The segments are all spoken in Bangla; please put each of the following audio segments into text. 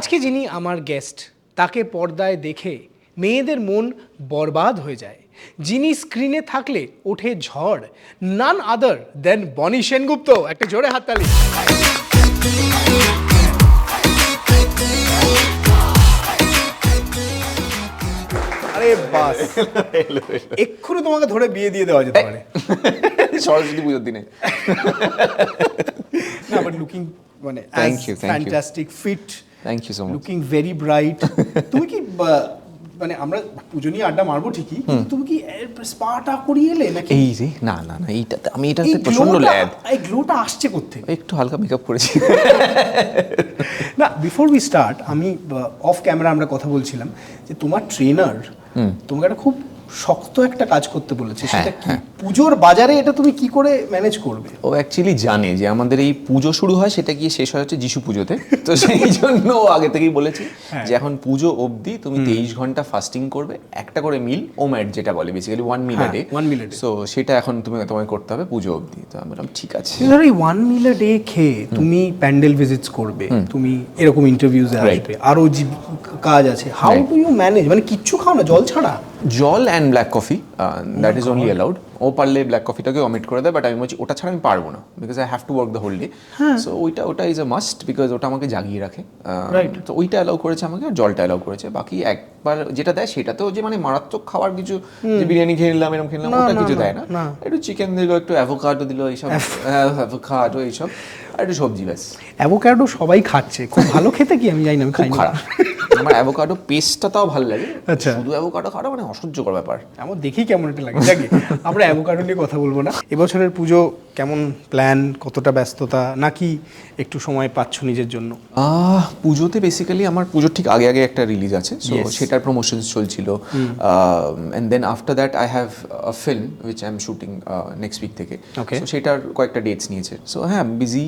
আজকে যিনি আমার গেস্ট তাকে পর্দায় দেখে মেয়েদের মন বরবাদ হয়ে যায়। যিনি স্ক্রিনে থাকলে ওঠে ঝড় নান আদার দেন বনি সেনগুপ্ত। একটা জোরে হাততালি আরে বাস এক্ষুনি তোমাকে ধরে বিয়ে দিয়ে দেওয়া যেতে পারে। সরস্বতী পুজোর দিনে। না বাট লুকিং মানে you. Fantastic fit thank you so much looking very bright তুমি কি মানে আমরা পুজো নিয়ে আড্ডা মারবো ঠিকই কিন্তু তুমি কি স্পাটা করিয়ে এলে নাকি? এই যে না না না এইটাতে আমি এটাতে প্রচণ্ড ল্যাদ। এই গ্লোটা আসছে করতে একটু হালকা মেকআপ করেছি। না বিফোর উই স্টার্ট আমি অফ ক্যামেরা আমরা কথা বলছিলাম যে তোমার ট্রেনার তোমাকে একটা খুব শক্ত একটা কাজ করতে বলেছে হ্যাঁ, সেটা কি? পুজোর বাজারে এটা তুমি কি করে ম্যানেজ করবে? ও অ্যাকচুয়ালি জানে যে আমাদের এই পুজো শুরু হয় সেটা গিয়ে শেষ হয় হচ্ছে যিশু পুজোতে। তো সেই জন্য ও আগে থেকেই বলেছি হ্যাঁ। যে এখন পুজো অবধি তুমি তেইশ ঘণ্টা ফাস্টিং করবে একটা করে মিল ওম্যাট যেটা বলে বেসিক্যালি ওয়ান মিল হ্যাঁ, ডে a day। সো সেটা এখন তুমি তোমায় করতে হবে পুজো অবধি। তো আমি বললাম ঠিক আছে। ধরো এই ওয়ান মিল ডে খেয়ে তুমি প্যান্ডেল ভিজিটস করবে তুমি এরকম ইন্টারভিউজে আসবে আরও যে কাজ আছে। হাউ. ডু ইউ ম্যানেজ মানে কিচ্ছু খাও না জল ছাড়া। Jol and black coffee that is only allowed ও পারলে ব্ল্যাক কফিটাকে অমিট করে দেয় বাট আমি বলছি ওটা ছাড়া আমি পারব না because I have to work the whole day so ওইটা ওটা ইজ আ মাস্ট বিকজ ওটা আমাকে জাগিয়ে রাখে। Right. তো ওইটা অ্যালাউ করেছে আমাকে আর জলটা অ্যালাউ করেছে। বাকি একবার যেটা দেয় সেটাতেও যে মানে মারাত্মক খাবার কিছু যে বিরিয়ানি খেয়ে নিলাম এরকম খেয়ে নিলাম ওটা কিছু দেয় না। একটু চিকেন দিল একটু অ্যাভোকাডো দিল এইসব অ্যাভোকাডো এইসব আর একটু সবজি ব্যাস। অ্যাভোকাডো সবাই খাচ্ছে খুব ভালো খেতে কি আমি জানি না আমি খুব খাই খারাপ। আমার অ্যাভোকাডো পেস্টটা তাও ভালো লাগে। আচ্ছা। শুধু অ্যাভোকাডো খাওয়া মানে অসহ্যকর ব্যাপার। আমার দেখি কেমন একটা লাগে। যাকে আমরা অ্যাভোকাডো নিয়ে কথা বলব না। এবছরের পুজো কেমন প্ল্যান কতটা ব্যস্ততা? নাকি একটু সময় পাচ্ছ নিজের জন্য? আহ পুজোতে বেসিক্যালি আমার পুজোর ঠিক আগে আগে একটা রিলিজ আছে। সো সেটার প্রমোশনস চলছিল। And then after that I have a film which I am shooting next week থেকে. সো সেটার কয়েকটা ডেটস নিয়েছে। সো হ্যাঁ busy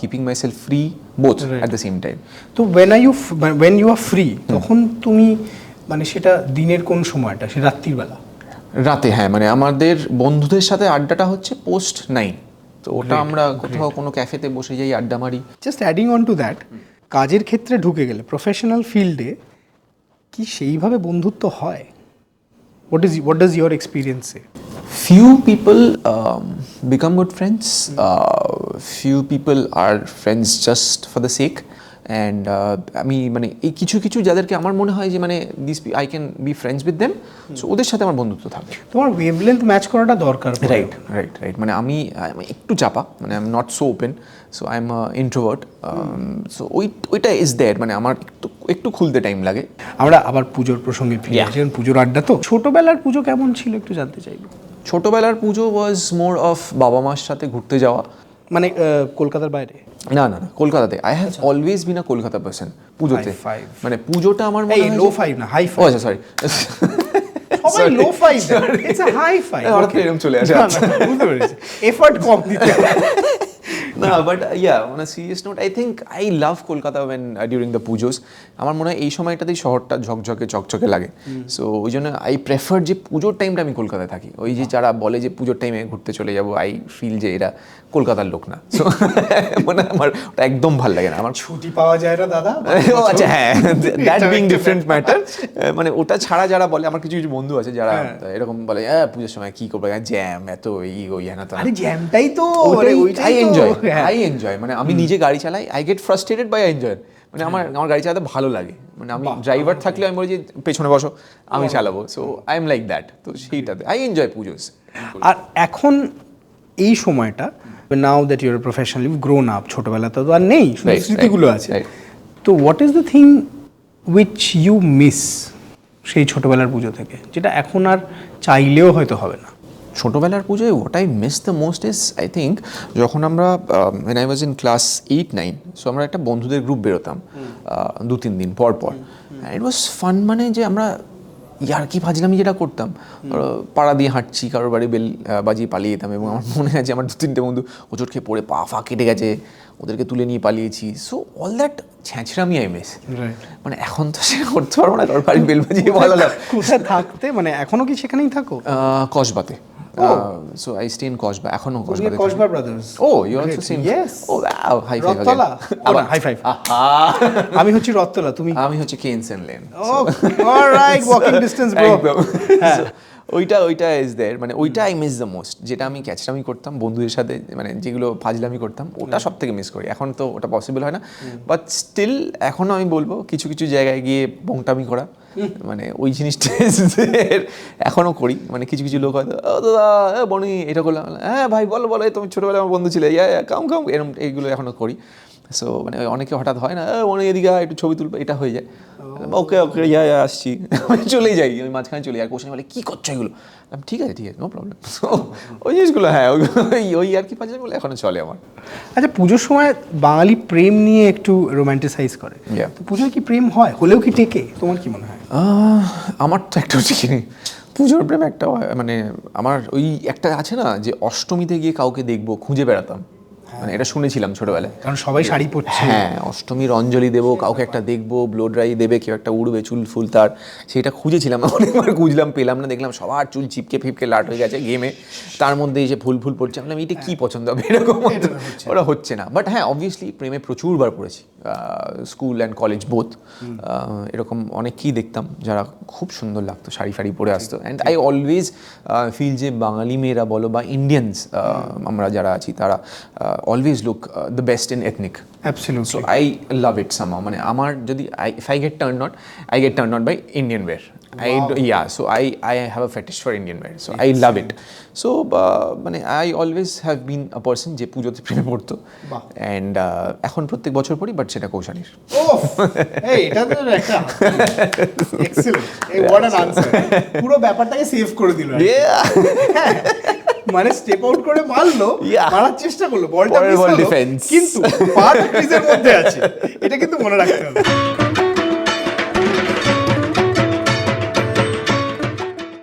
keeping myself free both at the same time তো when are you when you are free তখন তুমি মানে সেটা দিনের কোন সময়টা? সে রাত্রির বেলা? রাতে হ্যাঁ মানে আমাদের বন্ধুদের সাথে আড্ডাটা হচ্ছে পোস্ট নাইন তো ওটা আমরা কোথাও কোনো ক্যাফেতে বসে যাই আড্ডা মারি। Just adding on to that কাজের ক্ষেত্রে ঢুকে গেলে প্রফেশনাল ফিল্ডে কি সেইভাবে বন্ধুত্ব হয়? What is what does your এক্সপিরিয়েন্সে few people good friends. uh, few people are friends just for the sake. And আমি মানে এই কিছু কিছু যাদেরকে আমার মনে হয় যে মানে this I can be friends with them so ওদের সাথে আমার বন্ধুত্ব থাকে তোমার ওয়েভলেন্থ ম্যাচ করাটা দরকার রাইট রাইট রাইট মানে আমি একটু চাপা মানে I am not so open so I am introvert so ওই ওইটা ইজ দেয়ার মানে আমার একটু একটু খুলতে টাইম লাগে। আমরা আবার পুজোর প্রসঙ্গে ফিরে. আসি পুজোর আড্ডা তো। ছোটবেলার পুজো কেমন ছিল একটু জানতে চাইব। ছোটোবেলার পুজো ওয়াজ মোর অফ বাবা মার সাথে ঘুরতে যাওয়া। মানে কলকাতার বাইরে? না না না কলকাতাতে। I have always been a Kolkata person পুজোতে। মানে পুজোটা আমার মনে হয় লো ফাইভ না হাই ফাইভ আচ্ছা সরি সবাই low five it's a high five হঠাৎ এরকম চলে আসে, আচ্ছা। বুঝতে পেরেছি। এফর্ট কম দিতে। না বাট ইয়া মানে serious note I think I love Kolkata when during the pujos আমার মনে হয় এই সময়টাতেই শহরটা ঝকঝকে চকচকে লাগে। সো ওই জন্য আই প্রেফার যে পুজোর টাইমটা আমি কলকাতায় থাকি। ওই যে যারা বলে যে পুজোর টাইমে ঘুরতে চলে যাব আই ফিল যে এরা কলকাতার লোক না। সো মানে আমার ওটা একদম ভালো লাগে না। আমার ছুটি পাওয়া যায় না দাদা? ও আচ্ছা হ্যাঁ দ্যাট বিং ডিফারেন্ট ম্যাটার মানে ওটা ছাড়া যারা বলে আমার কিছু কিছু বন্ধু আছে যারা হ্যাঁ। এরকম বলে হ্যাঁ পুজোর সময় কি করবে? জ্যাম এত এই ওই হ্যাঁ তো জ্যামটাই তো ওইটাই। এনজয় হ্যাঁ। আই এনজয় মানে আমি নিজে গাড়ি চালাই I get frustrated by enjoy মানে আমার আমার গাড়ি চালাতে ভালো লাগে। মানে আমি ড্রাইভার থাকলে আমি বলি যে পেছনে বসো আমি চালাবো। So I am like that তো সেইটাতে। আই এনজয় পুজো আর এখন এই সময়টা now that your professionally grown up ছোটবেলাতে তো আর নেই স্মৃতিগুলো আছে. তো what is the thing which you miss সেই ছোটবেলার পুজো থেকে যেটা এখন আর চাইলেও হয়তো হবে না? ছোটোবেলার পুজোয় what I miss the most is I think যখন আমরা when I was in class eight nine so আমরা একটা বন্ধুদের গ্রুপ বেরোতাম দু তিন দিন পর পর। ইট ওয়াজ ফান মানে যে আমরা ইয়ার কি ভাজলামি যেটা করতাম ধরো পাড়া দিয়ে হাঁটছি কারোর বাড়ি বেল বাজিয়ে পালিয়ে যেতাম এবং আমার মনে আছে আমার দু তিনটে বন্ধু হোঁচট খেয়ে পড়ে পা ফা কেটে গেছে ওদেরকে তুলে নিয়ে পালিয়েছি। সো অল দ্যাট ছ্যাঁচড়ামি আই মিস মানে এখন তো সে করতে পারব না কারোর বাড়ি বেল বাজিয়ে ভালো লাগে কোথায় থাকতে মানে এখনও কি সেখানেই থাকো? কসবাতে। So I stay in Kasba এখনও তুমি Kasba Kasba brothers oh you also same Yes. Oh wow high five Rathtala আবার হাই ফাইভ আমি হচ্ছি রথতলা তুমি আমি হচ্ছে কেনসেন lane oh alright walking distance bro একদম। So, ওইটা ওইটা ইজ দেয়ার মানে ওইটা আই মিস দ্য মোস্ট যেটা আমি ক্যাচটামি করতাম বন্ধুদের সাথে মানে যেগুলো ফাজলামি করতাম ওটা সব থেকে মিস করি। এখন তো ওটা পসিবল হয় না বাট স্টিল এখনও আমি বলব কিছু কিছু জায়গায় গিয়ে বংটামি করা। মানে ওই জিনিসটা এখনও করি। মানে কিছু কিছু লোক হয়তো "ও দাদা এ বনি এটা করলাম। হ্যাঁ ভাই বলো বলো এই তুমি ছোটোবেলায় আমার বন্ধু ছিলে। ইয়া কাম কাম। এরকম এইগুলো এখনও করি। সো মানে অনেকে হঠাৎ হয় না "এ, বনি এদিকে একটু ছবি তুলবে। এটা হয়ে যায়। ওকে ওকে ইয়া ইয়া আসছি। আমি চলেই যাই আমি মাঝখানে চলে যাই। কোশ্চেন বলে কী করছ এগুলো? আমি, ঠিক আছে ঠিক আছে নো প্রবলেম সো ওই জিনিসগুলো হ্যাঁ ওই ওই- আর কি পাঁচ বলে এখনও চলে আমার। আচ্ছা পুজোর সময় বাঙালি প্রেম নিয়ে একটু রোমান্টিসাইজ করে। তো পুজোয় কি প্রেম হয়? হলেও কি টেকে? তোমার কি মনে হয়? আমার তো একটা হচ্ছে কি পুজোর প্রেম একটা মানে আমার ওই একটা আছে না যে অষ্টমীতে গিয়ে কাউকে দেখব খুঁজে বেড়াতাম। মানে এটা শুনেছিলাম ছোটবেলায়। কারণ সবাই শাড়ি পরছে। হ্যাঁ অষ্টমীর অঞ্জলি দেবো কাউকে একটা দেখব ব্লো ড্রাই দেবে কেউ একটা উড়বে চুল ফুল তার। সেটা খুঁজেছিলাম অনেকবার খুঁজলাম পেলাম না দেখলাম সবার চুল চিপকে ফিপকে লাট হয়ে গেছে গেমে তার মধ্যে এসে ফুল ফুল পড়ছে আমি এটা কী পছন্দ হবে? এরকম ওরা হচ্ছে। না। বাট হ্যাঁ অবভিয়াসলি প্রেমে প্রচুরবার পড়েছি। স্কুল অ্যান্ড কলেজ বোথ এরকম অনেককেই দেখতাম যারা খুব সুন্দর লাগতো শাড়ি ফাড়ি পরে আসতো। অ্যান্ড আই অলওয়েজ ফিল যে বাঙালি মেয়েরা বলো বা ইন্ডিয়ানস আমরা যারা আছি তারা always look the best in ethnic so I love it সামা মানে আমার যদি I if I get turn not I get turn not by Indian wear I yeah so I I have a fetish for Indian wear so I love it so মানে I always have been a person যে পুজোতে প্রেমে পড়তো। অ্যান্ড এখন প্রত্যেক বছর পড়ি বাট সেটা আনসার পুরো ব্যাপারটাকে সেভ করে দিল। কি। মানে স্টেপ আউট করে মারলো Yeah. মারার চেষ্টা করল বলটা. কিন্তু ক্রিজের মধ্যে আছে। এটা কিন্তু মনে রাখতে হবে।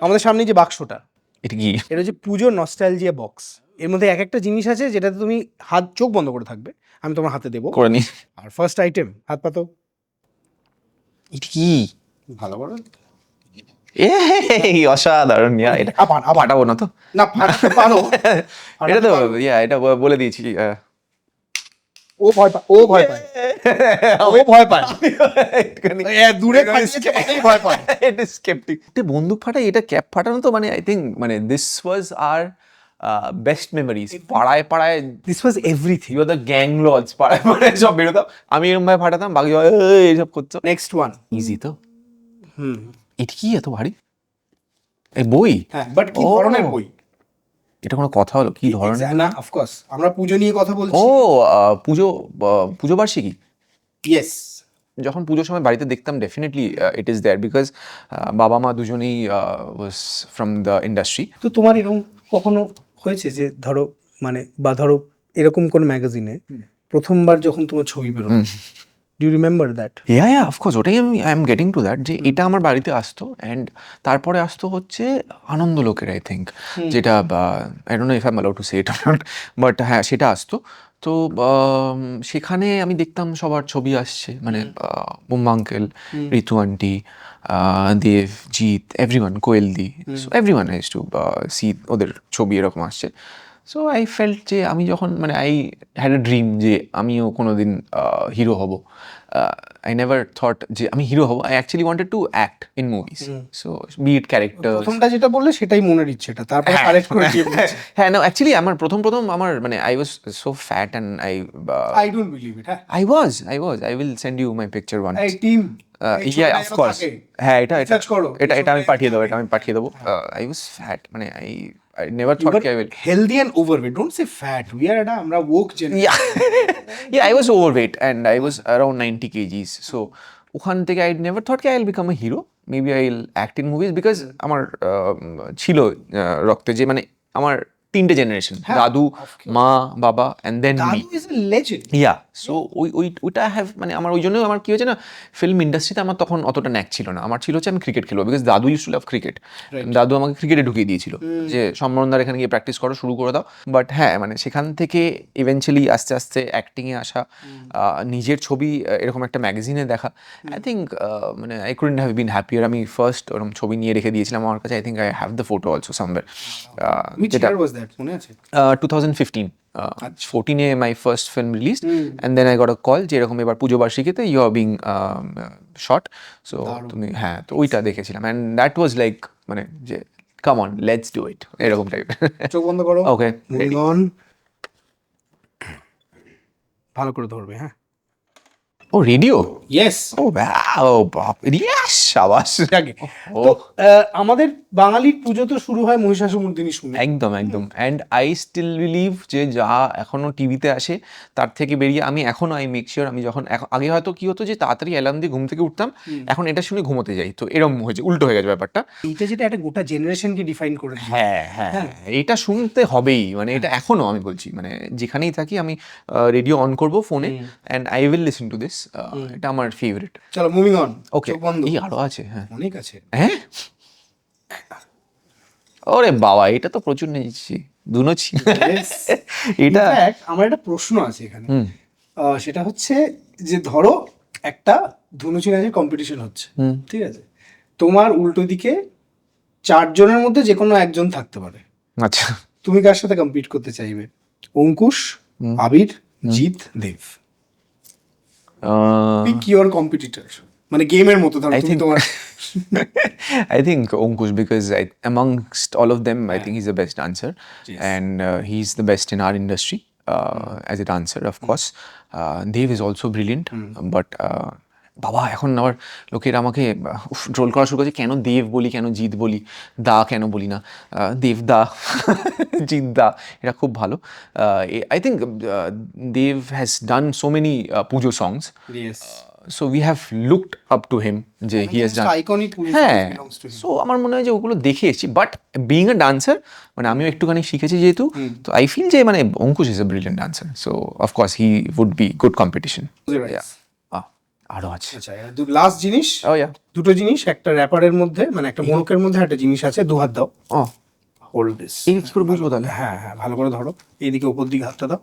আমাদের সামনে যে বাক্সটা। এটা কি? এটা হচ্ছে পুজোর নস্টালজিয়া বক্স এর মধ্যে এক একটা জিনিস আছে যেটাতে তুমি হাত চোখ বন্ধ করে থাকবে। আমি তোমার হাতে দেবো। করে নি। আর ফার্স্ট আইটেম হাত পাতো এটা কি? ভালো করে। এই অসাধারণ ইয়া এটা ফাটাবো না তো? না ফাটাতে পারো এটা তো ইয়া এটা বলে দিয়েছি। ও ভয় পায় ও ভয় পায়। ও ভয় পায়। দূরে ভয় পায়। এটা স্কেপটিক বন্দুক ফাটাই এটা ক্যাপ ফাটানো তো মানে আই থিঙ্ক মানে this was our best memories পাড়ায় পাড়ায় this was everything you are the gang lords পাড়ায় পাড়ায় সব বেরোতাম। আমি এরকম ভাবে ফাটাতাম বাকি এইসব করতো নেক্সট ওয়ান ইজি তো। হুম। এটা কি এত ভারী? এই বই? হ্যাঁ বাট কি ধরনের বই? এটা কোনো কথা হলো? কি ধরনের? না অফকোর্স আমরা পুজো নিয়ে কথা বলছি। ও পুজো পুজো বার্ষিকী? ইয়েস যখন পুজোর সময় বাড়িতে দেখতাম definitely it is there because বাবা মা দুজনেই ওয়াজ ফ্রম দ্য ইন্ডাস্ট্রি তো তোমার এরকম কখনো হয়েছে যে ধরো মানে বা ধরো এরকম কোন ম্যাগাজিনে প্রথমবার যখন তোমার ছবি বেরো do remember that yeah yeah of course ওটাই আমি I am getting to that যে এটা আমার বাড়িতে আসতো অ্যান্ড তারপরে আসতো হচ্ছে আনন্দ লোকের আই থিঙ্ক যেটা I don't know if I am allowed to say it but হ্যাঁ সেটা আসতো। তো সেখানে আমি দেখতাম সবার ছবি আসছে মানে mumma uncle Ritu aunty Dev Jeet everyone Koel di so everyone eyes to see ওদের ছবি এরকম আসছে। সো আই ফেল্ট যে আমি যখন মানে আই হ্যাড এ ড্রিম যে আমিও কোনো দিন হিরো হব। আই নেভার থট যে আমি হিরো হব। I actually wanted to act in movies so be it character প্রথমটা যেটা বললে সেটাই মনের ইচ্ছেটা। তারপর কারেক্ট করে হ্যাঁ না অ্যাকচুয়ালি আমার প্রথম প্রথম আমার মানে I was so fat and I I don't believe ইট হ্যাঁ। I was I was I will send you my picture one এই টিম ইয়া অফকোর্স হ্যাঁ এটা। এটা এটা আমি পাঠিয়ে দেবো এটা আমি পাঠিয়ে দেবো। আই ওয়াজ ফ্যাট মানে I I thought thought I will healthy and overweight don't say fat we are এটা আমরা woke generation. yeah. Yeah i was overweight and i was around 90 kgs. So ওখান থেকে আই নেভার থট কি I will become a hero maybe I will act in movies because আমার ছিল রক্তে যে মানে আমার তিনটে জেনারেশন দাদু মা বাবা and then me yeah so ওই ওই ওইটা হ্যাভ মানে আমার ওই জন্য আমার কি হয়েছে না ফিল্ম ইন্ডাস্ট্রিতে আমার তখন অতটা ন্যাক ছিল না। আমার ছিল হচ্ছে আমি ক্রিকেট খেলব বিকজ দাদু ইউজ টু লাভ ক্রিকেট দাদু আমাকে ক্রিকেটে ঢুকিয়ে দিয়েছিল যে সম্মানদার এখানে গিয়ে প্র্যাকটিস করো শুরু করে দাও। বাট হ্যাঁ মানে সেখান থেকে ইভেনচুয়ালি আস্তে আস্তে অ্যাক্টিংয়ে আসা নিজের ছবি এরকম একটা ম্যাগাজিনে দেখা। আই থিঙ্ক মানে I couldn't have been happier আমি ফার্স্ট ওরকম ছবি নিয়ে রেখে দিয়েছিলাম আমার কাছে I think I have the photo also somewhere যেটা দ্যাট মনে আছে? Two thousand ফোরটিনে my first film release and then I got a call যে এরকম এবার পুজো বার্ষিকীতে you are being shot so তুমি হ্যাঁ তো ওইটা দেখেছিলাম। অ্যান্ড দ্যাট ওয়াজ লাইক মানে যে come on let's do it এরকম টাইপের চোখ বন্ধ করো। ওকে অন ভালো করে ধরবে হ্যাঁ। ও রেডিও ইয়েস ও ও বাপ ইয়েস সাবাস। আমাদের বাঙালির পুজো তো শুরু হয় মহিষাসুমর্দিনী শুনে। একদম একদম। অ্যান্ড আই স্টিল বিলিভ যে যা এখনও টিভিতে আসে তার থেকে বেরিয়ে আমি এখনও আই মেক শিওর আমি যখন এখন- আগে হয়তো কি হতো যে তাড়াতাড়ি অ্যালার্ম দিয়ে ঘুম থেকে উঠতাম এখন এটা শুনে ঘুমোতে যাই। তো এরকম হয়েছে উল্টো হয়ে গেছে ব্যাপারটা। এইটা যেটা একটা গোটা জেনারেশনকে ডিফাইন করে। হ্যাঁ হ্যাঁ এটা শুনতে হবেই মানে এটা এখনও আমি বলছি। মানে যেখানেই থাকি আমি রেডিও অন করব ফোনে and I will listen to this এটা আমার ফেভারিট চলো মুভিং অন ওকে এই আরও আছে হ্যাঁ। অনেক আছে। হ্যাঁ? ওরে বাবা এটা তো প্রচুর নিয়েছি দুনোছি. এটা আমার একটা প্রশ্ন আছে এখানে। সেটা হচ্ছে যে ধরো একটা ধনুচি নাচের কম্পিটিশন হচ্ছে ঠিক আছে? তোমার উল্টো দিকে চারজনের মধ্যে যে কোনো একজন থাকতে পারে। আচ্ছা। তুমি কার সাথে কম্পিট করতে চাইবে? অঙ্কুশ আবির জিৎ দেব। পিক ইওর কম্পিটিটর মানে গেমের মতো ধরো তুমি তোমার I think Ankush because I amongst all of them I think he is the best dancer and he is the best in our industry as a dancer of course Dev is also brilliant but বাবা এখন আমার লোকের আমাকে ট্রোল করা শুরু করেছে কেন দেব বলি কেন জিৎ বলি দা কেন বলি না? দেব দা জিৎ দা এটা খুব ভালো। I think Dev has done so many Puja songs so we have looked up to him যে হি হ্যাজ ডান হ্যাঁ সো আমার মনে হয় যে ওগুলো দেখে এসেছি বাট বিং আ ডান্সার মানে আমিও একটুখানি শিখেছি যেহেতু তো আই ফিল যে মানে Ankush is a brilliant dancer so of course he would be good competition আরও আছে। আচ্ছা লাস্ট জিনিস। ও ইয়া দুটো জিনিস একটা র্যাপারের মধ্যে মানে একটা মোড়কের মধ্যে একটা জিনিস আছে দু হাত দাও। ও হোল্ড দিস এই কি করে বুঝব তাহলে। হ্যাঁ হ্যাঁ ভালো করে ধরো। এইদিকে উপর দিকে হাতটা দাও।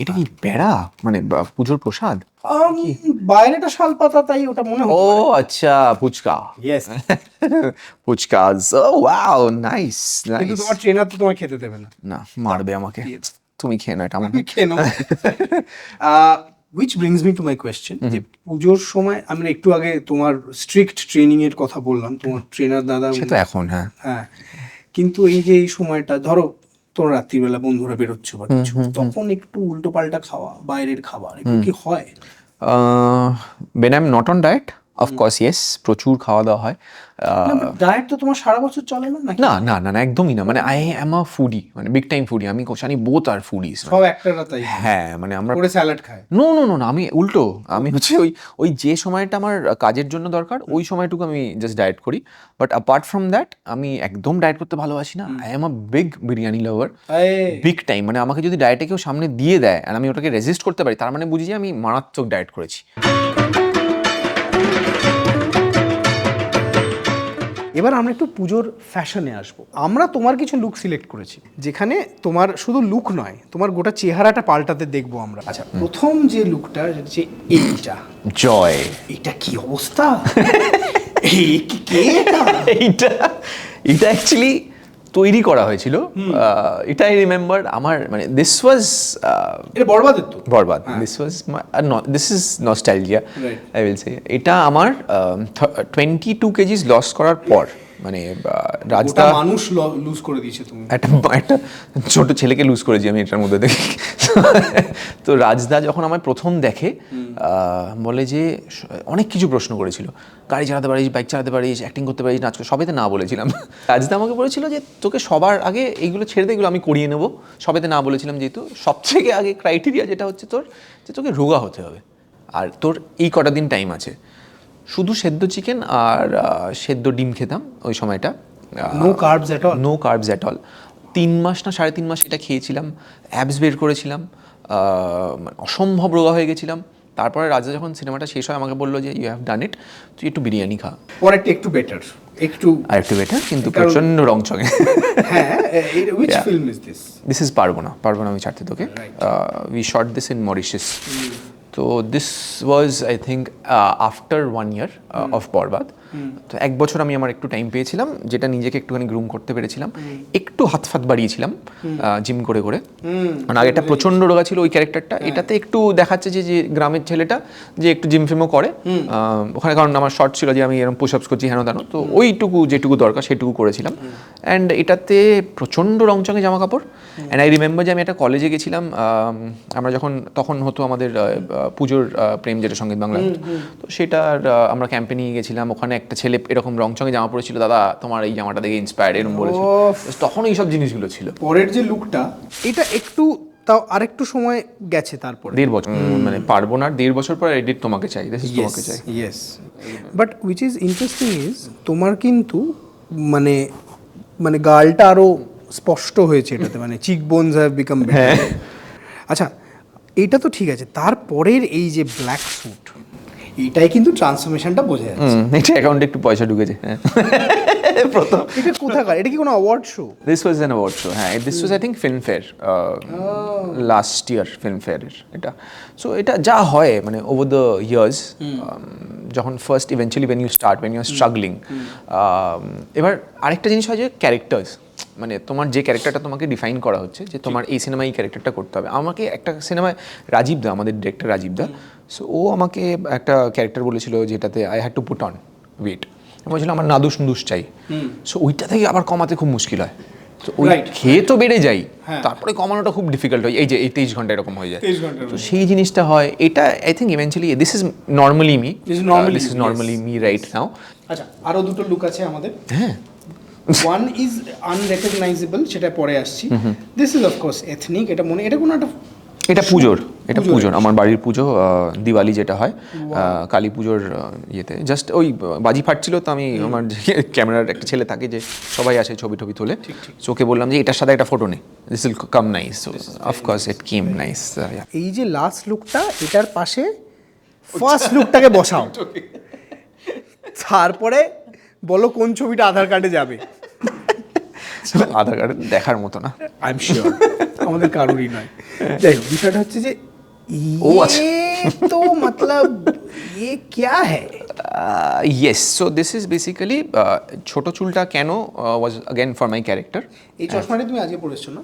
এটা কি প্যারা মানে পুজোর প্রসাদ? বাইরেটা শাল পাতা তাই ওটা মনে ও আচ্ছা fuchka. Yes fuchka oh wow nice কিন্তু তোমার ট্রেনার তো তোমার খেতে দেবে না। না মারবে আমাকে। তুমি খেয়ে না এটা আমাকে কেন which brings me to my question যে পুজোর সময় আমরা একটু আগে তোমার স্ট্রিক্ট ট্রেনিং এর কথা বললাম তোমার ট্রেনার দাদা সে তো এখন হ্যাঁ। হ্যাঁ। কিন্তু এই যে এই সময়টা ধরো তোর রাত্রিবেলা বন্ধুরা বেরোচ্ছ বা কিছু। তখন একটু উল্টো পাল্টা খাওয়া বাইরের খাবার এগুলো কি হয়? বেনাম not on diet? Of course yes প্রচুর খাওয়া দাওয়া হয়। ডায়েট তো তোমার সারা বছর চলে না না না না না একদমই না। মানে আই অ্যাম আ ফুডি মানে বিগ টাইম ফুডি আমি কোশানি বোথ আর ফুডিস সব একটা তাই। হ্যাঁ মানে আমরা করে স্যালাড খাই নো নো নো আমি উল্টো। আমি হচ্ছে ওই ওই যে সময়টা আমার কাজের জন্য দরকার ওই সময়টুকু আমি জাস্ট ডায়েট করি। বাট অ্যাপার্ট ফ্রম দ্যাট আমি একদম ডায়েট করতে ভালোবাসি না। I am a big biryani lover big time মানে আমাকে যদি ডায়েটে কেউ সামনে দিয়ে দেয় আর আমি ওটাকে রেজিস্ট করতে পারি তার মানে বুঝি যে আমি মারাত্মক ডায়েট করেছি। এবার আমরা একটু পুজোর ফ্যাশনে আসব। আমরা তোমার কিছু লুক সিলেক্ট করেছি যেখানে তোমার শুধু লুক নয় তোমার গোটা চেহারাটা পাল্টাতে দেখব আমরা। আচ্ছা প্রথম যে লুকটা যে এইটা। জয়। এটা কি অবস্থা? এইটা এটা অ্যাকচুয়ালি তৈরি করা হয়েছিল। এটা আই রিমেম্বার আমার মানে দিস ওয়াজ এটা বরবাদের তো? Borbaad. This was this is nostalgia I will say এটা আমার টোয়েন্টি টু কেজিস লস করার পর মানে রাজদা মানুষ লুজ করে দিয়েছে তুমি। একটা একটা ছোট ছেলেকে লুজ করেছি আমি এটার মধ্যে দেখে। তো রাজদা যখন আমায় প্রথম দেখে বলে যে অনেক কিছু প্রশ্ন করেছিল। গাড়ি চালাতে পারিস বাইক চালাতে পারিস অ্যাক্টিং করতে পারিস নাচ সবেতে না বলেছিলাম। রাজদা আমাকে বলেছিল যে তোকে সবার আগে এইগুলো ছেড়ে দে এগুলো আমি করিয়ে নেব। সবেতে না বলেছিলাম যেহেতু সবথেকে আগে ক্রাইটেরিয়া যেটা হচ্ছে তোর যে তোকে রোগা হতে হবে। আর তোর এই কটা দিন টাইম আছে। শুধু সেদ্ধ চিকেন আর সেদ্ধ ডিম খেতাম ওই সময়টা। No carbs at all no carbs at all তিন মাস না সাড়ে তিন মাস এটা খেয়েছিলাম অ্যাবস বের করেছিলাম মানে অসম্ভব রোগা হয়ে গেছিলাম। তারপরে রাজা যখন সিনেমাটা শেষ হয় আমাকে বলল যে ইউ হ্যাভ ডান ইট তুই একটু বিরিয়ানি খা। পরেরটা একটু বেটার একটু আর একটু বেটার কিন্তু কারণ- প্রচণ্ড রং চঙে। হ্যাঁ which. Film is this this is পারব না পারব না আমি ছাড়তে তোকে। We shot this in Mauritius So this was, I think, uh, after one year uh, mm. of Borbat. তো এক বছর আমি আমার একটু টাইম পেয়েছিলাম যেটা নিজেকে একটুখানি গ্রুম করতে পেরেছিলাম। একটু হাত ফাত বাড়িয়েছিলাম জিম করে করে। মানে আগেটা প্রচণ্ড রোগা ছিল ওই ক্যারেক্টারটা এটাতে একটু দেখাচ্ছে যে যে গ্রামের ছেলেটা যে একটু জিম ফিমও করে। ওখানে কারণ আমার শর্ট ছিল যে আমি এরকম পুশ আপস করছি হেন তেন তো ওইটুকু যেটুকু দরকার সেটুকু করেছিলাম। অ্যান্ড এটাতে প্রচণ্ড রংচঙে জামা কাপড় অ্যান্ড আই রিমেম্বার যে আমি একটা কলেজে গেছিলাম আম, আমরা যখন তখন হতো আমাদের পুজোর প্রেম যেটা সংগীত বাংলা তো সেটার আমরা ক্যাম্পে নিয়ে গেছিলাম ওখানে একটা ছেলে এরকম রংচঙে জামা পরেছিল দাদা তোমার এই জামাটা দেখে ইন্সপায়ার্ড এরকম বলেছিল। তখন এইসব জিনিসগুলো ছিল। পরের যে লুকটা এটা একটু তাও আরেকটু সময় গেছে তারপর। দেড় বছর। মানে পারব না দেড় বছর পর এডিট তোমাকে চাই দিস তোমাকে চাই। Yes but which is interesting is তোমার কিন্তু মানে মানে গালটা আরও স্পষ্ট হয়েছে এটাতে মানে চিক বোনস হ্যাভ বিকাম হ্যাঁ। আচ্ছা এটা তো ঠিক আছে। তারপরের এই যে ব্ল্যাক স্যুট এটাই কিন্তু ট্রান্সফরমেশনটা বোঝা যাচ্ছে। এটা অ্যাকাউন্টে একটু পয়সা ঢুকেছে হ্যাঁ। প্রথম। এটা কোথাকার? এটা কি কোনো award show this was an award show হ্যাঁ this was I think Filmfare last year film ফেয়ারের এটা। সো এটা যা হয় মানে ওভার দ্য ইয়ার্স যখন first eventually when you start when you are struggling এবার আরেকটা জিনিস হয় যে ক্যারেক্টার্স মানে তোমার যে ক্যারেক্টারটা তোমাকে ডিফাইন করা হচ্ছে যে তোমার এই সিনেমায় এই ক্যারেক্টারটা করতে হবে। আমাকে একটা সিনেমায় রাজীব দা আমাদের ডিরেক্টর রাজীব দা সো ও আমাকে একটা ক্যারেক্টার বলেছিল যেটাতে I had to put on weight বলছিল আমার নাদুস নুদুস চাই। সো ওইটা থেকে আবার কমাতে খুব মুশকিল হয়। তো ওই. খেয়ে তো বেড়ে যাই হ্যাঁ। তারপরে কমানোটা খুব ডিফিকাল্ট হয়। এই যে এই তেইশ ঘণ্টা এরকম হয়ে যায়। তো সেই জিনিসটা হয় এটা I think eventually this is normally me this is normally me right now আচ্ছা আরও দুটো লুক আছে আমাদের। হ্যাঁ। ওয়ান ইজ আনরেকগনাইজেবল সেটা পরে আসছি। দিস ইজ অফকোর্স এথনিক এটা মনে এটা কোনো একটা এটা পুজোর এটা পুজোর। আমার বাড়ির পুজো দিওয়ালি যেটা হয় কালী পুজোর ইয়েতে। জাস্ট ওই বাজি ফাটছিল তো আমি আমার ক্যামেরার একটা ছেলে থাকে যে সবাই আসে ছবি টবি তোলে ওকে বললাম যে এটার সাথে একটা ফটো নেই this will come nice of course it came nice এই যে লাস্ট লুকটা এটার পাশে ফার্স্ট লুকটাকে বসাও। তারপরে বলো কোন ছবিটা আধার কার্ডে যাবে। আধার কার্ড দেখার মতো না আই এম শিওর আমাদের কারোরই নয় যাই হোক বিষয়টা হচ্ছে যে ও আচ্ছা। ये तो मतलब ये क्या है yes so this is basically ছোট চুলটা কেন was again for my character এই চশমাটা তুমি আজকে পড়েছো না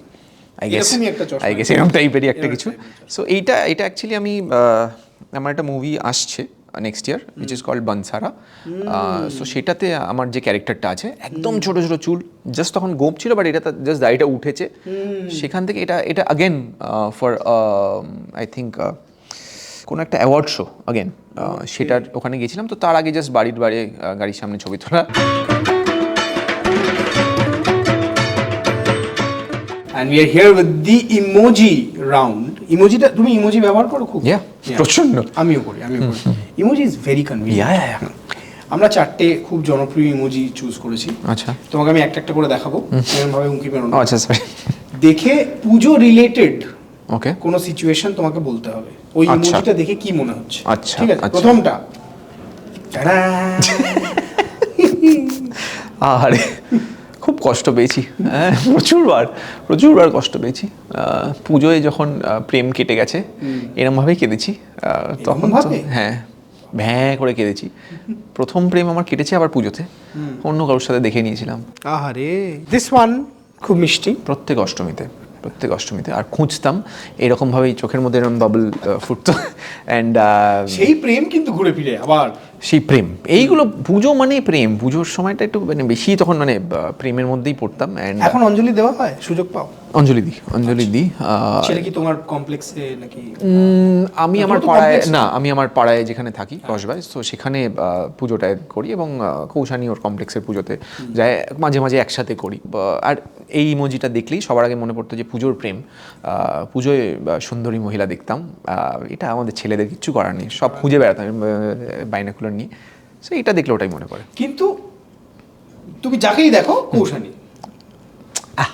আই গেস এরকমই একটা চশমা আই গেস এরকম টাইপেরই একটা এরকম কিছু type-এর সো এইটা এটা অ্যাকচুয়ালি আমি আহ, আমার একটা মুভি আসছে Next year which is called Bonsara so সেটাতে আমার যে ক্যারেক্টারটা আছে একদম ছোট ছোট চুল জাস্ট তখন গোপ ছিল বাট এটা জাস্ট দাড়িটা উঠেছে। সেখান থেকে এটা এটা আগেন ফর আই থিঙ্ক কোনো একটা অ্যাওয়ার্ড শো আগেন সেটার ওখানে গেছিলাম তো তার আগে জাস্ট বাড়ির বাড়ি গাড়ির সামনে ছবি তোলা। And we are here with the emoji round. ইমোজিটা তুমি ইমোজি ব্যবহার করো খুব। প্রচণ্ড। আমিও করি আমিও করি। ইমোজি ইজ ভেরি কনভিনিয়েন্ট আমরা চারটে খুব জনপ্রিয় ইমোজি চুজ করেছি। আচ্ছা। তোমাকে আমি একটা একটা করে দেখাবো। এরকম ভাবে উঁকি মেরো না। আচ্ছা সরি দেখে পুজো রিলেটেড ওকে কোনো সিচুয়েশন তোমাকে বলতে হবে। ওই আচ্ছা। ইমোজিটা দেখে কি মনে হচ্ছে। আচ্ছা, ঠিক আছে আচ্ছা। প্রথমটা! আরে কষ্ট পেয়েছি। হ্যাঁ প্রচুরবার প্রচুরবার কষ্ট পেয়েছি। পুজোয় যখন প্রেম কেটে গেছে এরমভাবেই কেঁদেছি। তখন হ্যাঁ ভ্যাঁ করে কেঁদেছি। প্রথম প্রেম আমার কেটেছে আবার পুজোতে। অন্য কারোর সাথে দেখে নিয়েছিলাম। আহারে দিস ওয়ান খুব মিষ্টি। প্রত্যেক অষ্টমীতে প্রত্যেক অষ্টমীতে। আর খুঁজতাম এরকমভাবেই চোখের মধ্যে এরকম বাবল ফুটতো। অ্যান্ড সেই প্রেম কিন্তু ঘুরে ফিরে আবার সেই প্রেম। এইগুলো পুজো মানে প্রেম। পুজোর সময়টা একটু মানে বেশি তখন মানে প্রেমের মধ্যেই পড়তাম অ্যান্ড এখন অঞ্জলি দেওয়া হয়? সুযোগ পাও? অঞ্জলি দিই অঞ্জলি দি আহ, ছেলে কি তোমার কমপ্লেক্সে নাকি? আমি আমার পাড়ায় না আমি আমার পাড়ায় যেখানে থাকি কসবায় তো সেখানে পুজোটা করি এবং কৌশানি ওর কমপ্লেক্সের পুজোতে যাই মাঝে মাঝে একসাথে করি। আর এই ইমোজিটা দেখলেই সবার আগে মনে পড়তো যে পুজোর প্রেম। পুজোয় সুন্দরী মহিলা দেখতাম। এটা আমাদের ছেলেদের কিচ্ছু করার নেই সব খুঁজে বেড়াতাম বাইনাকুলার নিয়ে সো এটা দেখলে ওটাই মনে করে কিন্তু তুমি যাকেই দেখো কৌশানী।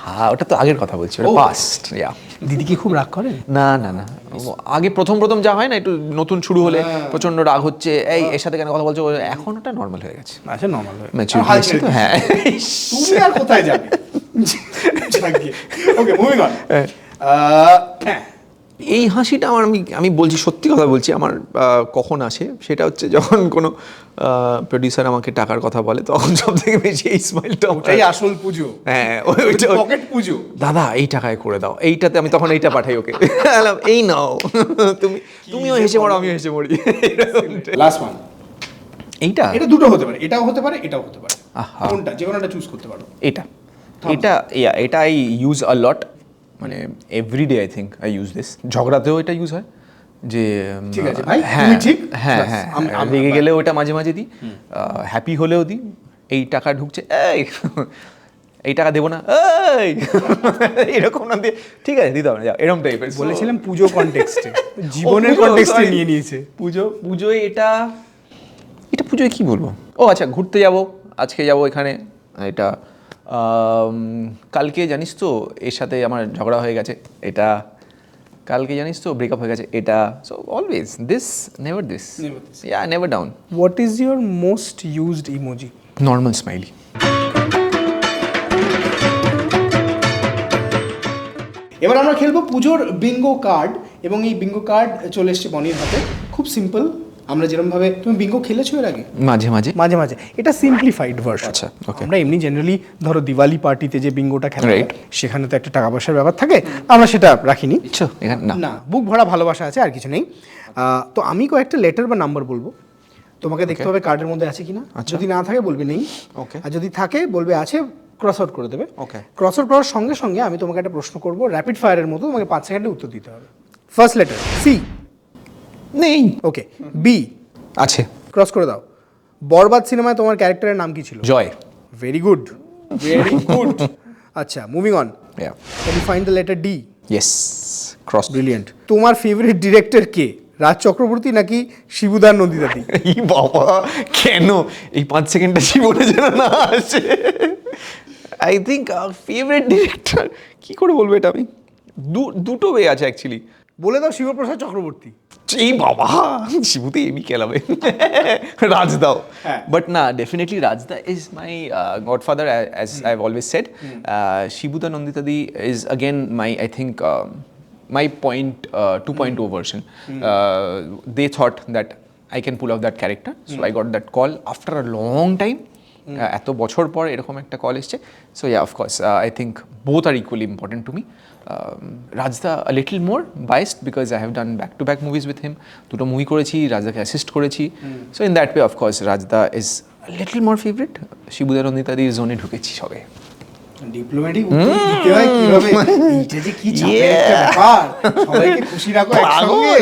হ্যাঁ ওটা তো আগের কথা বলছি ওটা। পাস্ট ইয়া দিদি কি খুব রাগ করেন না না না। আগে প্রথম প্রথম যা হয় না একটু নতুন শুরু হলে প্রচণ্ড রাগ হচ্ছে। এই এর সাথে কেন কথা বলছো? এখন ওটা নর্মাল হয়ে গেছে। আচ্ছা নর্মাল হয়ে তো হ্যাঁ। তুমি আর কোথায় যাবে? ওকে মুভিং অন হ্যাঁ এই হাসিটা আমার আমি আমি বলছি সত্যি কথা বলছি আমার কখন আসে সেটা হচ্ছে যখন কোনো প্রডিউসার আমাকে টাকার কথা বলে তখন সব থেকে বেশি এই স্মাইলটা ওটাই আসল পুজো। হ্যাঁ ওইটা পকেট পুজো। দাদা এই টাকায় করে দাও এইটাতে আমি তখন এইটা পাঠাই ওকে। এই নাও তুমি তুমিও হেসে মরো আমিও হেসে মরি লাস্ট ওয়ান এইটা? এটা দুটো হতে পারে এটাও হতে পারে এটাও হতে পারে। আহা। কোনটা যে কোনোটা চুজ করতে পারো। এটা। এটা ইয়া এটা আই ইউজ আ লট মানে everyday I think I use this ঝগড়াতেও এটা ইউজ হয় যে ঠিক আছে, ভাই, হ্যাঁ তুমি ঠিক, হ্যাঁ হ্যাঁ রেগে গেলে ওটা মাঝে মাঝে দিই। হ্যাপি হলেও দিই। এই টাকা ঢুকছে এই এই টাকা দেবো না এই এরকম না দিয়ে ঠিক আছে দিতে হবে না এরকম টাইপের বলেছিলাম পুজো কনটেক্সটে জীবনের কনটেক্সটে নিয়ে নিয়েছে। পুজো পুজোয় এটা এটা পুজোয় কি বলব? ও আচ্ছা ঘুরতে যাব আজকে যাব এখানে এটা কালকে জানিস তো এর সাথে আমার ঝগড়া হয়ে গেছে। এটা কালকে জানিস তো ব্রেকআপ হয়ে গেছে। এটা so always this never this. Yeah never down what is your most used emoji normal smiley এবার আমরা খেলব পুজোর বিঙ্গো কার্ড এবং এই বিঙ্গো কার্ড চলে এসছে বনির হাতে। খুব সিম্পল আমরা যেরকমভাবে তুমি বিঙ্গো খেলেছো এর আগে? মাঝে মাঝে। মাঝে মাঝে। এটা সিম্পলিফাইড ভার্সন আচ্ছা, ওকে আমরা এমনি জেনারেলি ধরো দিওয়ালি পার্টিতে যে বিঙ্গোটা খেলা হয় সেখানে তো একটা টাকা পয়সার ব্যাপার থাকে আমরা সেটা রাখিনি। না। না বুক ভরা ভালোবাসা আছে আর কিছু নেই। তো আমি কয়েকটা লেটার বা নাম্বার বলব। তোমাকে দেখতে হবে কার্ডের মধ্যে আছে কিনা। আচ্ছা। যদি না থাকে বলবে নেই। ওকে আর যদি থাকে বলবে আছে ক্রস আউট করে দেবে। ওকে ক্রস আউট করার সঙ্গে সঙ্গে আমি তোমাকে একটা প্রশ্ন করব র্যাপিড ফায়ারের মতো তোমাকে পাঁচ সেকেন্ডে উত্তর দিতে হবে। ফার্স্ট লেটার সি নেই। ওকে বি আছে। ক্রস করে দাও। বরবাদ সিনেমায় তোমার ক্যারেক্টারের নাম কি ছিল? Joy. Very good very good আচ্ছা moving on yeah can you find the letter D yes cross brilliant তোমার ফেভারিট ডিরেক্টর কে? রাজ চক্রবর্তী নাকি শিবুদার নন্দিতাদি? এই বাবা কেন? এই পাঁচ সেকেন্ডটা জীবনে যেন না আসে। আই থিঙ্ক ফেভারিট ডিরেক্টর কি করে বলব এটা আমি? দু- দুটো ওয়ে আছে অ্যাকচুয়ালি বলে দাও শিবপ্রসাদ চক্রবর্তী। এই বাবা শিবুতে এমনি খেলাবে রাজদাও। হ্যাঁ। বাট না definitely Rajda is my godfather as I have always said শিবুদা নন্দিতাদি is again my I think my point uh, 2.0 version. Uh, they thought that I can pull off that character, so I got that call after a long time. Uh, এত বছর পর এরকম একটা কল এসছে। So yeah of course I think both are equally important to me Rajda a little more বাইসড because I have done back to back movies with him দুটো মুভি করেছি রাজদাকে অ্যাসিস্ট করেছি so in that way of course Rajda is little more favourite শিবুদা নন্দিতাদি জোনে ঢুকেছি সবে। ডিপ্লোম্যাটিক উত্তর দিতে হয় কীভাবে? এইটা যে কি চাপের একটা ব্যাপার। সবাইকে খুশি রাখো একসঙ্গে।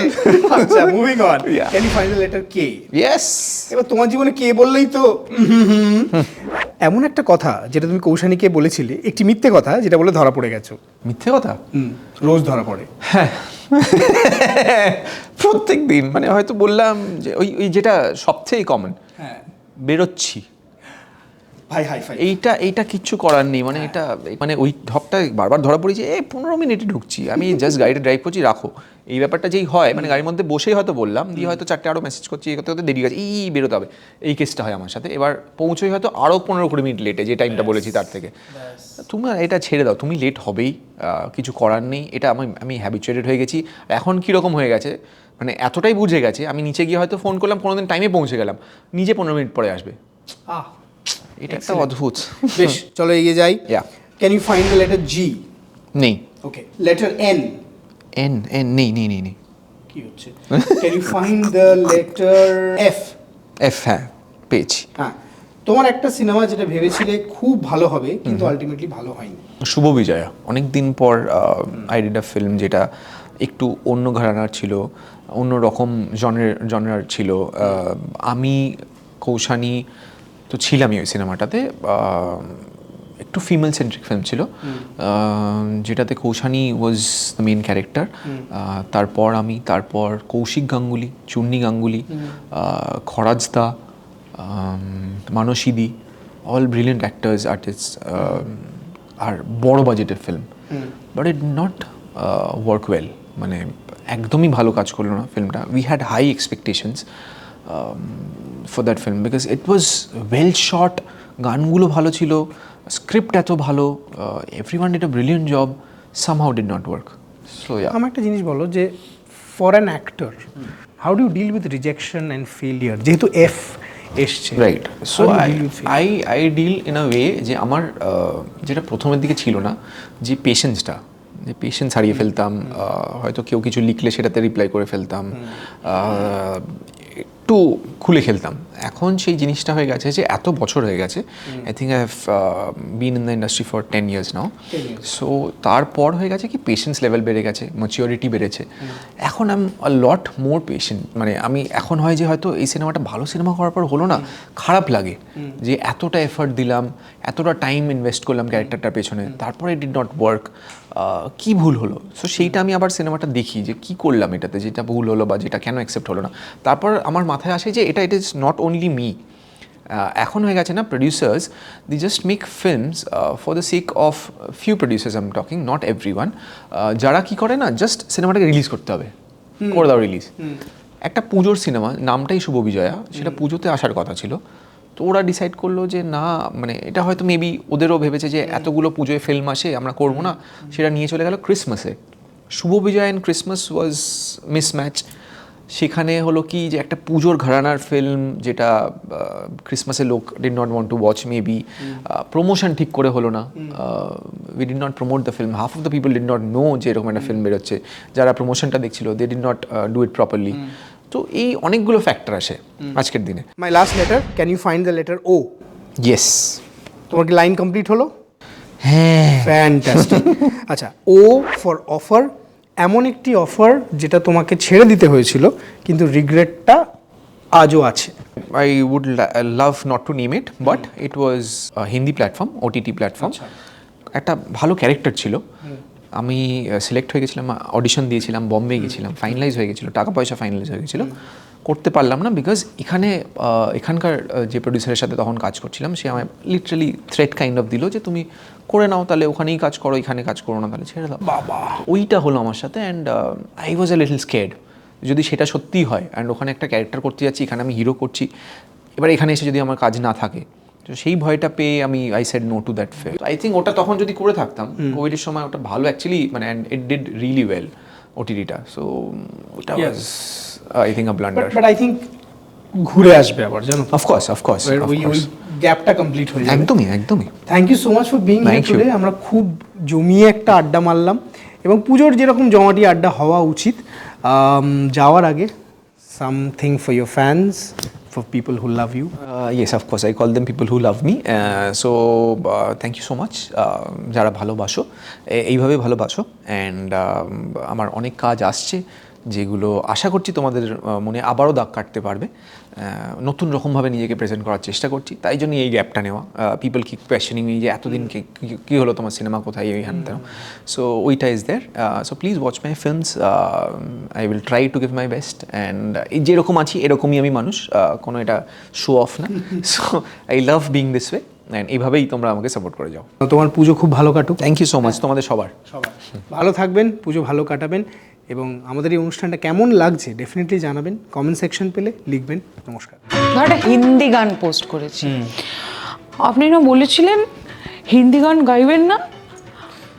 আচ্ছা moving on Yeah. Can you find the letter K yes এবার তোমার জীবনে কে বললেই তো? এমন একটা কথা যেটা তুমি কৌশানীকে বলেছিলে একটি মিথ্যে কথা যেটা বলে ধরা পড়ে গেছো। মিথ্যে কথা? রোজ ধরা পড়ে। হ্যাঁ। প্রত্যেক দিন মানে হয়তো বললাম যে ওই ওই যেটা সবথেকে কমন হ্যাঁ। বেরোচ্ছি। ভাই হাই ফাই এইটা এইটা কিচ্ছু করার নেই মানে এটা মানে ওই ঢপটা বারবার ধরা পড়েছে এ পনেরো মিনিটে ঢুকছি আমি জাস্ট গাড়িটা ড্রাইভ করছি রাখো। এই ব্যাপারটা যেই হয় মানে গাড়ির মধ্যে বসেই হয়তো বললাম দিয়ে হয়তো চারটে আরও মেসেজ করছি এই করতে করতে দেরি গেছে এই বেরোতে হবে। এই কেসটা হয় আমার সাথে। এবার পৌঁছোই হয়তো আরও পনেরো কুড়ি মিনিট লেটে যে টাইমটা বলেছি তার থেকে। তুমি এটা ছেড়ে দাও তুমি লেট হবেই কিছু করার নেই এটা আমি আমি হ্যাবিচুয়েটেড হয়ে গেছি। এখন কীরকম হয়ে গেছে মানে এতটাই বুঝে গেছে আমি নিচে গিয়ে হয়তো ফোন করলাম কোনো দিন টাইমে পৌঁছে গেলাম নিজে পনেরো মিনিট পরে আসবে। আহ এটা একটা অদ্ভুত। বেশ চলো এগিয়ে যাই. Can you find the letter G নেই। Okay letter N N N নেই নেই নেই নেই। কি হচ্ছে? Can you find the letter F F হ্যাঁ পেয়েছি। হ্যাঁ তোমার একটা সিনেমা যেটা ভেবেছিলে খুব ভালো হবে কিন্তু আলটিমেটলি ভালো হয়নি। শুভ বিজয়া। অনেক দিন পর আই ডিড আ ফিল্ম যেটা একটু অন্য ঘরানার ছিল অন্য রকম জনের জনার ছিল। আমি কৌশানী তো ছিলামই ওই সিনেমাটাতে একটু ফিমেল সেন্ট্রিক ফিল্ম ছিল যেটাতে Koushani was the main character তারপর আমি তারপর কৌশিক গাঙ্গুলি চুন্নি গাঙ্গুলি খরাজদা মানসিদি অল ব্রিলিয়েন্ট অ্যাক্টার্স আর্টিস্ট আর বড় বাজেটের film but it not work well মানে একদমই ভালো কাজ করল না ফিল্মটা we had high expectations for that film because it was well shot গানগুলো ভালো ছিল স্ক্রিপ্ট এত ভালো every one did a brilliant job somehow did not work so আমার একটা জিনিস বলো যে for an actor how do deal with rejection and failure যেহেতু এফ এসছে। Right so I deal I deal in a way যে আমার যেটা প্রথমের দিকে ছিল না যে পেশেন্সটা যে পেশেন্স হারিয়ে ফেলতাম হয়তো কেউ কিছু লিখলে সেটাতে রিপ্লাই করে ফেলতাম একটু খুলে খেলতাম। এখন সেই জিনিসটা হয়ে গেছে যে এত বছর হয়ে গেছে I think I have been in the industry for ten years now so তারপর হয়ে গেছে কি পেশেন্স লেভেল বেড়ে গেছে ম্যাচিওরিটি বেড়েছে। এখন I am a lot more patient মানে আমি এখন হয় যে হয়তো এই সিনেমাটা ভালো সিনেমা করার পর হলো না খারাপ লাগে যে এতটা এফার্ট দিলাম এতটা টাইম ইনভেস্ট করলাম ক্যারেক্টারটার পেছনে তারপরে ইট ডিড নট ওয়ার্ক কি ভুল হলো? সো সেইটা আমি আবার সিনেমাটা দেখি যে কি করলাম এটাতে? যেটা ভুল হলো বা যেটা কেন অ্যাকসেপ্ট হলো না? তারপর আমার মাথায় আসে যে এটা it is not only me এখন হয়ে গেছে না producers they just make films for the sake of few producers I'm talking not every one যারা কি করে না জাস্ট সিনেমাটাকে রিলিজ করতে হবে। করে দাও রিলিজ একটা পুজোর সিনেমা নামটাই শুভ বিজয়া সেটা পুজোতে আসার কথা ছিল। তো ওরা ডিসাইড করল যে না মানে এটা হয়তো মেবি ওদেরও ভেবেছে যে এতগুলো পুজোয় ফিল্ম আসে আমরা করব না। সেটা নিয়ে চলে গেল ক্রিসমাসে Shubho Bijoy and Christmas was mismatch সেখানে হলো কি যে একটা পুজোর ঘরানার ফিল্ম যেটা ক্রিসমাসে লোক did not want to watch maybe promotion ঠিক করে হলো না। We did not promote the film half of the people did not know যে এরকম একটা ফিল্ম বেরোচ্ছে। যারা প্রমোশনটা দেখছিল they did not do it properly তো এই অনেকগুলো ফ্যাক্টর আসে আজকের দিনে। My last letter can you find the letter oh yes তোমার কি লাইন কমপ্লিট হলো? হ্যাঁ। ফ্যান্টাস্টিক আচ্ছা ও ফর অফার এমন একটি অফার যেটা তোমাকে ছেড়ে দিতে হয়েছিল কিন্তু রিগ্রেটটা আজও আছে। I would love not to name it but it was Hindi platform Hindi platform একটা ভালো ক্যারেক্টার ছিল। আমি সিলেক্ট হয়ে গেছিলাম অডিশন দিয়েছিলাম বম্বে গেছিলাম ফাইনালাইজ হয়ে গেছিল টাকা পয়সা ফাইনালাইজ হয়ে গেছিল। করতে পারলাম না বিকজ এখানে এখানকার যে প্রডিউসারের সাথে তখন কাজ করছিলাম সে আমায় লিটারালি থ্রেট কাইন্ড অফ দিল যে তুমি করে নাও তাহলে ওখানেই কাজ করো এখানে কাজ করো না তাহলে ছেড়ে দাও। বাবা। ওইটা হলো আমার সাথে and I was a little scared যদি সেটা সত্যিই হয় অ্যান্ড ওখানে একটা ক্যারেক্টার করতে যাচ্ছি এখানে আমি হিরো করছি এবার এখানে এসে যদি আমার কাজ না থাকে তো সেই ভয়টা পেয়ে আমি I said no to that ফে আই থিঙ্ক ওটা তখন যদি করে থাকতাম কোভিডের সময় ওটা ভালো অ্যাকচুয়ালি মানে and it did really well ওটিডিটা so ওটা was I think a blunder but I think ঘুরে আসবে আবার জানো? অফকোর্স অফকোর্স ওই গ্যাপটা কমপ্লিট হয়ে যাবে। একদমই একদমই। Thank you so much for being you. Today আমরা খুব জমিয়ে একটা আড্ডা মারলাম। এবং পুজোর যেরকম জমাটি আড্ডা হওয়া উচিত যাওয়ার আগে something for your fans for people who love you Uh, yes, of course. I call them people who love me. Uh, so, uh, thank you so much. Uh, যারা ভালোবাসো এইভাবে ভালোবাসো অ্যান্ড আমার অনেক কাজ আসছে যেগুলো আশা করছি তোমাদের মনে আবারও দাগ কাটতে পারবে নতুন রকমভাবে নিজেকে প্রেজেন্ট করার চেষ্টা করছি। তাই জন্য এই গ্যাপটা নেওয়া। পিপল কি কোয়েশনিং যে এতদিন কি হলো তোমার সিনেমা কোথায়? এই হ্যান তেন সো ওইটা is there so please watch my films I will try to give my best and এই যেরকম আছি এরকমই আমি মানুষ। কোনো এটা শো অফ না। So I love being this way and এইভাবেই তোমরা আমাকে সাপোর্ট করে যাও। তোমার পুজো খুব ভালো কাটুক। থ্যাংক ইউ সো মাচ তোমাদের সবার। সবার। ভালো থাকবেন পুজো ভালো কাটাবেন। এবং আমাদের এই অনুষ্ঠানটা কেমন লাগছে ডেফিনেটলি জানাবেন। কমেন্ট সেকশন পেলে লিখবেন। নমস্কার। একটা হিন্দি গান পোস্ট করেছি। আপনি না বলেছিলেন হিন্দি গান গাইবেন না?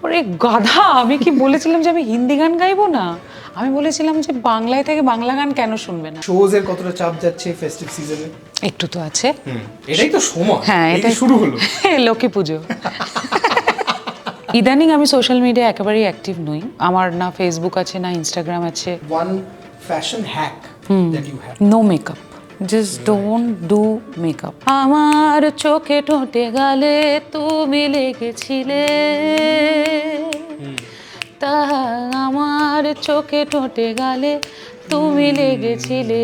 ওরে গাধা আমি কি বলেছিলাম যে আমি হিন্দি গান গাইবো না? আমি বলেছিলাম যে বাংলায় থেকে বাংলা গান কেন শুনবে না? শোজ এর কতটা চাপ যাচ্ছে ফেস্টিভ সিজনে একটু তো আছে। এটাই তো সময়। হ্যাঁ এটা শুরু হলো। লক্ষ্মী পুজো। ইদানিং আমি সোশ্যাল মিডিয়া একেবারেই অ্যাক্টিভ নই। আমার না ফেসবুক আছে না ইনস্টাগ্রাম আছে। One fashion hack that you have no makeup just don't do makeup আমার চোখে ঠোঁটে গালে তুমি লেগেছিলে। তা আমার চোখে ঠোঁটে গালে তুমি লেগেছিলে।